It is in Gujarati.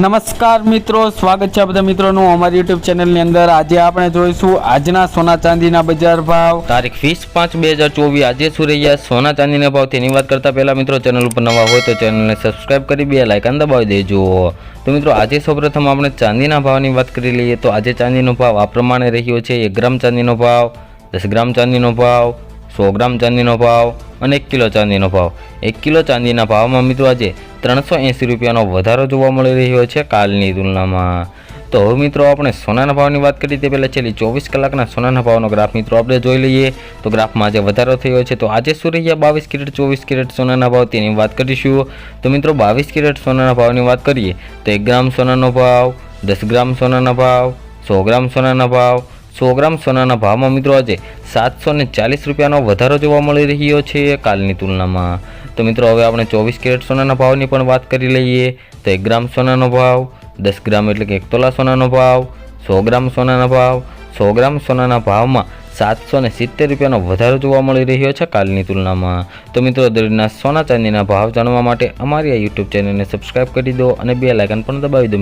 નમસ્કાર મિત્રો, સ્વાગત છે બધા મિત્રોનું અમારી યુટ્યુબ ચેનલની અંદર. આજે આપણે જોઈશું આજના સોના ચાંદીના બજાર ભાવ. તારીખ વીસ પાંચ બે હજાર ચોવીસ. આજે શું રહ્યા સોના ચાંદીના ભાવ? તેની વાત કરતા પહેલા મિત્રો, ચેનલ ઉપર નવા હોય તો ચેનલને સબસ્ક્રાઇબ કરી, બે લાઇકન દબાવી દેજો. તો મિત્રો, આજે સૌપ્રથમ આપણે ચાંદીના ભાવની વાત કરી લઈએ તો આજે ચાંદીનો ભાવ આ પ્રમાણે રહ્યો છે. એક ગ્રામ ચાંદીનો ભાવ, દસ ગ્રામ ચાંદીનો ભાવ, સો ગ્રામ ચાંદીનો ભાવ અને એક કિલો ચાંદીનો ભાવ. એક કિલો ચાંદીના ભાવમાં મિત્રો, આજે ત્રણસો એંસી રૂપિયાનો વધારો જોવા મળી રહ્યો છે કાલની તુલનામાં. તો હવે મિત્રો આપણે સોનાના ભાવની વાત કરીએ તે પહેલાં છેલ્લી ચોવીસ કલાકના સોનાના ભાવનો ગ્રાફ મિત્રો આપણે જોઈ લઈએ. તો ગ્રાફમાં આજે વધારો થયો છે તો આજે શું રહ્યા બાવીસ કેરેટ, ચોવીસ કેરેટ સોનાના ભાવ તેની વાત કરીશું. તો મિત્રો બાવીસ કેરેટ સોનાના ભાવની વાત કરીએ તો એક ગ્રામ સોનાનો ભાવ, દસ ગ્રામ સોનાના ભાવ, સો ગ્રામ સોનાના ભાવ, સો ગ્રામ સોનાના ભાવમાં મિત્રો આજે સાતસો ચાલીસ રૂપિયાનો વધારો જોવા મળી રહ્યો છે કાલની તુલનામાં. તો મિત્રો, હવે આપણે ચોવીસ કેરેટ સોનાના ભાવની પણ વાત કરી લઈએ. તો એક ગ્રામ સોનાનો ભાવ, દસ ગ્રામ એટલે કે એક તોલા સોનાનો ભાવ, સો ગ્રામ સોનાના ભાવ, સો ગ્રામ સોનાના ભાવમાં સાતસો ને સિત્તેર રૂપિયાનો વધારો જોવા મળી રહ્યો છે કાલની તુલનામાં. તો મિત્રો દરિયાના સોના ચાંદીના ભાવ જાણવા માટે અમારી આ યુટ્યુબ ચેનલને સબસ્ક્રાઇબ કરી દો અને બે લાઇકન પણ દબાવી દો